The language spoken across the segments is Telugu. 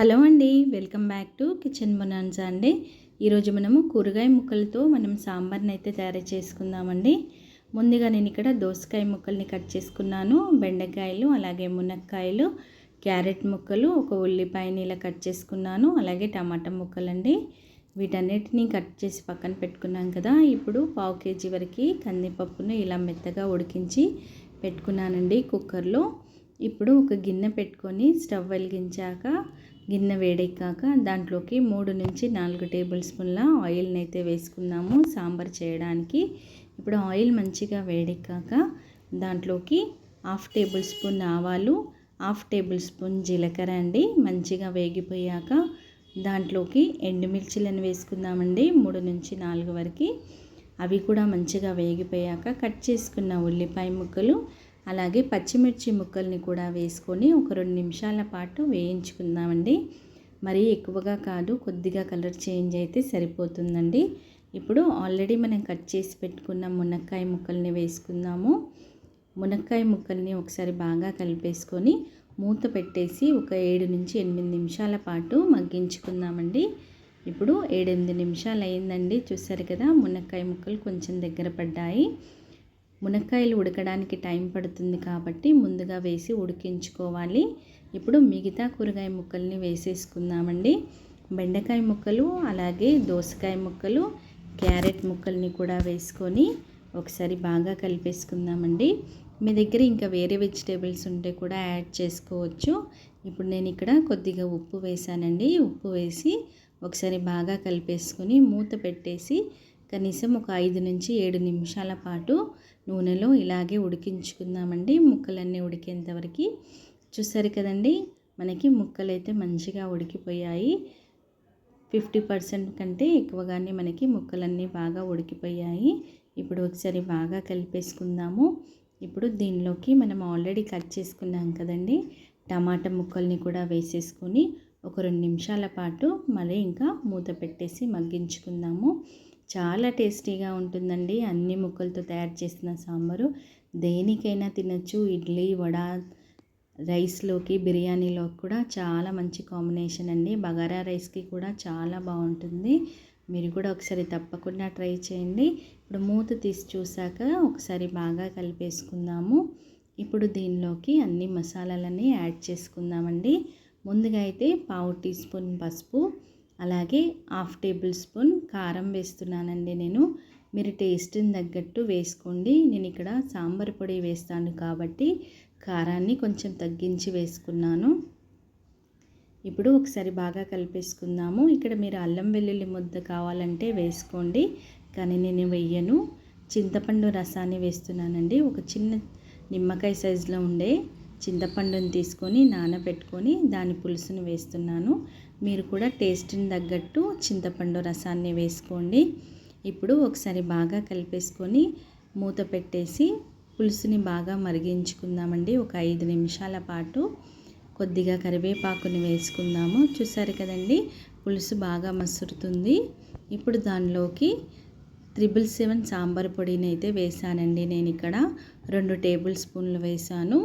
హలో అండి welcome back to kitchen bonanza అండి. ఈరోజు మనము కూరగాయ ముక్కలతో మనం సాంబార్ని అయితే తయారు చేసుకుందామండి. ముందుగా నేను ఇక్కడ దోసకాయ ముక్కల్ని కట్ చేసుకున్నాను. బెండకాయలు అలాగే మునక్కాయలు క్యారెట్ ముక్కలు ఒక ఉల్లిపాయని ఇలా కట్ చేసుకున్నాను. అలాగే టమాటా ముక్కలండి. వీటన్నిటిని కట్ చేసి పక్కన పెట్టుకున్నాం కదా. ఇప్పుడు పావు కేజీ వరకు కందిపప్పును ఇలా మెత్తగా ఉడికించి పెట్టుకున్నానండి కుక్కర్లో. ఇప్పుడు ఒక గిన్నె పెట్టుకొని స్టవ్ వెలిగించాక గిన్నె వేడెక్కాక దాంట్లోకి మూడు నుంచి నాలుగు టేబుల్ స్పూన్ల ఆయిల్ని అయితే వేసుకున్నాము సాంబార్ చేయడానికి. ఇప్పుడు ఆయిల్ మంచిగా వేడెక్కాక దాంట్లోకి హాఫ్ టేబుల్ స్పూన్ ఆవాలు హాఫ్ టేబుల్ స్పూన్ జీలకర్ర అండి మంచిగా వేగిపోయాక దాంట్లోకి ఎండుమిర్చిలను వేసుకుందామండి మూడు నుంచి నాలుగు వరకు. అవి కూడా మంచిగా వేగిపోయాక కట్ చేసుకున్న ఉల్లిపాయ ముక్కలు అలాగే పచ్చిమిర్చి ముక్కల్ని కూడా వేసుకొని ఒక రెండు నిమిషాల పాటు వేయించుకుందామండి. మరీ ఎక్కువగా కాదు కొద్దిగా కలర్ చేంజ్ అయితే సరిపోతుందండి. ఇప్పుడు ఆల్రెడీ మనం కట్ చేసి పెట్టుకున్న మునక్కాయ ముక్కల్ని వేసుకుందాము. మునక్కాయ ముక్కల్ని ఒకసారి బాగా కలిపేసుకొని మూత పెట్టేసి ఒక ఏడు నుంచి ఎనిమిది నిమిషాల పాటు మగ్గించుకుందామండి. ఇప్పుడు ఏడెనిమిది నిమిషాలు అయిందండి చూసారు కదా మునక్కాయ ముక్కలు కొంచెం దగ్గర పడ్డాయి. మునక్కాయలు ఉడకడానికి టైం పడుతుంది కాబట్టి ముందుగా వేసి ఉడికించుకోవాలి. ఇప్పుడు మిగతా కూరగాయ ముక్కల్ని వేసేసుకుందామండి. బెండకాయ ముక్కలు అలాగే దోసకాయ ముక్కలు క్యారెట్ ముక్కల్ని కూడా వేసుకొని ఒకసారి బాగా కలిపేసుకుందామండి. మీ దగ్గర ఇంకా వేరే వెజిటేబుల్స్ ఉంటే కూడా యాడ్ చేసుకోవచ్చు. ఇప్పుడు నేను ఇక్కడ కొద్దిగా ఉప్పు వేసానండి. ఉప్పు వేసి ఒకసారి బాగా కలిపేసుకొని మూత పెట్టేసి కనీసం ఒక ఐదు నుంచి ఏడు నిమిషాల పాటు నూనెలో ఇలాగే ఉడికించుకుందామండి. ముక్కలన్నీ ఉడికేంతవరకు చూసారు కదండి మనకి ముక్కలు అయితే మంచిగా ఉడికిపోయాయి. ఫిఫ్టీ పర్సెంట్ కంటే ఎక్కువగానే మనకి ముక్కలన్నీ బాగా ఉడికిపోయాయి. ఇప్పుడు ఒకసారి బాగా కలిపేసుకుందాము. ఇప్పుడు దీనిలోకి మనం ఆల్రెడీ కట్ చేసుకున్నాం కదండి టమాటా ముక్కల్ని కూడా వేసేసుకొని ఒక రెండు నిమిషాల పాటు మళ్ళీ ఇంకా మూత పెట్టేసి మగ్గించుకుందాము. చాలా టేస్టీగా ఉంటుందండి. అన్ని ముక్కలతో తయారు చేసిన సాంబారు. దేనికైనా తినచ్చు. ఇడ్లీ వడ రైస్లోకి బిర్యానీలోకి కూడా చాలా మంచి కాంబినేషన్ అండి. బగారా రైస్కి కూడా చాలా బాగుంటుంది. మీరు కూడా ఒకసారి తప్పకుండా ట్రై చేయండి. ఇప్పుడు మూత తీసి చూసాక ఒకసారి బాగా కలిపేసుకుందాము. ఇప్పుడు దీనిలోకి అన్ని మసాలాలన్నీ యాడ్ చేసుకుందామండి. ముందుగా అయితే పావు టీ స్పూన్ పసుపు అలాగే హాఫ్ టేబుల్ స్పూన్ కారం వేస్తున్నానండి నేను. మీరు టేస్ట్ని తగ్గట్టు వేసుకోండి. నేను ఇక్కడ సాంబార్ పొడి వేస్తాను కాబట్టి కారాన్ని కొంచెం తగ్గించి వేసుకున్నాను. ఇప్పుడు ఒకసారి బాగా కలిపేసుకుందాము. ఇక్కడ మీరు అల్లం వెల్లుల్లి ముద్ద కావాలంటే వేసుకోండి. కానీ నేను వెయ్యను చింతపండు రసాన్ని వేస్తున్నానండి. ఒక చిన్న నిమ్మకాయ సైజులో ఉండే చింతపండుని తీసుకొని నానబెట్టుకొని దాని పులుసుని వేస్తున్నాను. మీరు కూడా టేస్ట్ని తగ్గట్టు చింతపండు రసాన్ని వేసుకోండి. ఇప్పుడు ఒకసారి బాగా కలిపేసుకొని మూత పెట్టేసి పులుసుని బాగా మరిగించుకుందామండి. ఒక ఐదు నిమిషాల పాటు కొద్దిగా కరివేపాకుని వేసుకుందాము. చూసారు కదండి పులుసు బాగా మసురుతుంది. ఇప్పుడు దానిలోకి త్రిబుల్ సెవెన్ సాంబార్ పొడిని అయితే వేసానండి నేను ఇక్కడ రెండు టేబుల్ స్పూన్లు వేసాను.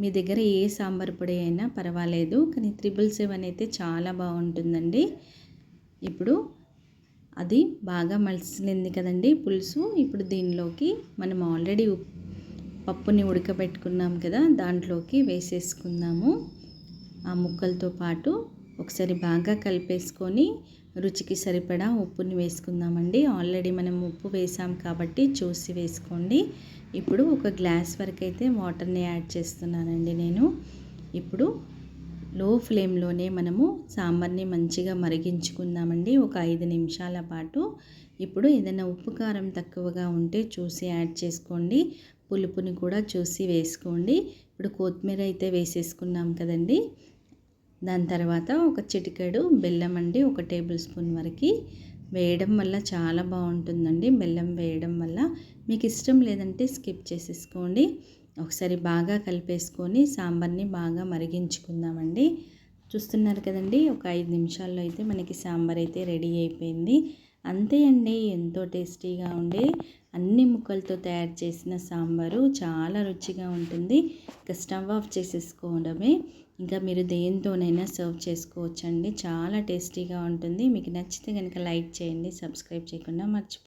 మీ దగ్గర ఏ సాంబార్ పొడి అయినా పర్వాలేదు కానీ త్రిబుల్ సెవెన్ అయితే చాలా బాగుంటుందండి. ఇప్పుడు అది బాగా మలిసింది కదండి పులుసు. ఇప్పుడు దీనిలోకి మనం ఆల్రెడీ పప్పుని ఉడకబెట్టుకున్నాం కదా దాంట్లోకి వేసేసుకుందాము. ఆ ముక్కలతో పాటు ఒకసారి బాగా కలిపేసుకొని రుచికి సరిపడా ఉప్పుని వేసుకుందామండి. ఆల్రెడీ మనం ఉప్పు వేసాం కాబట్టి చూసి వేసుకోండి. ఇప్పుడు ఒక గ్లాస్ వరకు అయితే వాటర్ని యాడ్ చేస్తున్నానండి నేను. ఇప్పుడు లో ఫ్లేమ్లోనే మనము సాంబార్ని మంచిగా మరిగించుకుందామండి. ఒక ఐదు నిమిషాల పాటు. ఇప్పుడు ఏదైనా ఉప్పు కారం తక్కువగా ఉంటే చూసి యాడ్ చేసుకోండి. పులుపుని కూడా చూసి వేసుకోండి. ఇప్పుడు కొత్తిమీర అయితే వేసేసుకున్నాం కదండి. దాని తర్వాత ఒక చిటికెడు బెల్లం అండి ఒక టేబుల్ స్పూన్ వరకు. వేయడం వల్ల చాలా బాగుంటుందండి బెల్లం వేయడం వల్ల. మీకు ఇష్టం లేదంటే స్కిప్ చేసేసుకోండి. ఒకసారి బాగా కలిపేసుకొని సాంబార్ని బాగా మరిగించుకుందామండి. చూస్తున్నారు కదండి ఒక ఐదు నిమిషాల్లో అయితే మనకి సాంబార్ అయితే రెడీ అయిపోయింది. అంతే అండి ఎంతో టేస్టీగా ఉండే అన్ని ముక్కలతో తయారు చేసిన సాంబారు. చాలా రుచిగా ఉంటుంది. ఇక స్టవ్ ఆఫ్ చేసేసుకోవడమే. ఇంకా మీరు దేనితోనైనా సర్వ్ చేసుకోవచ్చండి. చాలా టేస్టీగా ఉంటుంది. మీకు నచ్చితే కనుక లైక్ చేయండి సబ్స్క్రైబ్ చేయకుండా మర్చిపో